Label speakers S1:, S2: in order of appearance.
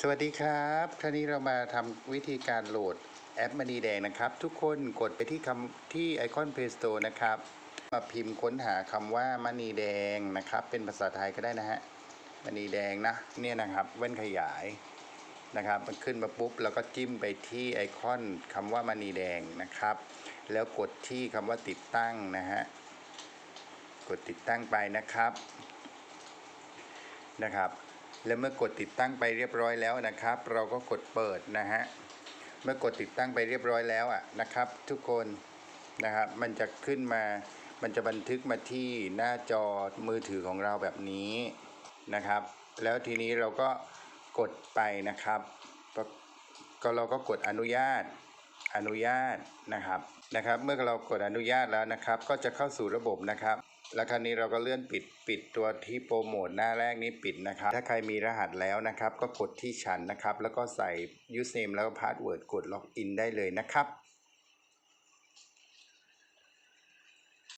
S1: สวัสดีครับ คราวนี้เรามาทำวิธีการโหลดแอปมณีแดงนะครับ ทุกคนกดไปที่คำที่ไอคอน Play Store นะครับ มาพิมพ์ค้นหาคำว่ามณีแดงนะครับ เป็นภาษาไทยก็ได้นะฮะมณีแดงนะเนี่ยนะครับแว่นขยายนะครับ มันขึ้นมาปุ๊บเราก็จิ้มไปที่ไอคอนคำว่ามณีแดงนะครับ แล้วกดที่คำว่าติดตั้งนะฮะกดติดตั้งไปนะครับนะครับ แล้วเมื่อกดติดตั้งไปเรียบร้อยแล้วนะครับ เราก็กดเปิดนะฮะเมื่อกดติดตั้งไปเรียบร้อยแล้วอะนะครับ ทุกคนนะครับมันจะขึ้นมามันจะบันทึกมาที่หน้าจอมือถือของเราแบบนี้นะครับ แล้วทีนี้เราก็กดไปนะครับ ก็ก็เราก็กดอนุญาตอนุญาตนะครับนะครับ เมื่อเรากดอนุญาตแล้วนะครับ ก็จะเข้าสู่ระบบนะครับ แล้วคราวนี้เราก็เลื่อนปิดปิดตัวที่โปรโมทหน้าแรกนี้ปิดนะครับ ถ้าใครมีรหัสแล้วนะครับ ก็กดที่ฉันนะครับ แล้วก็ใส่ยูสเนมแล้วก็พาสเวิร์ดกดล็อกอินได้เลยนะครับ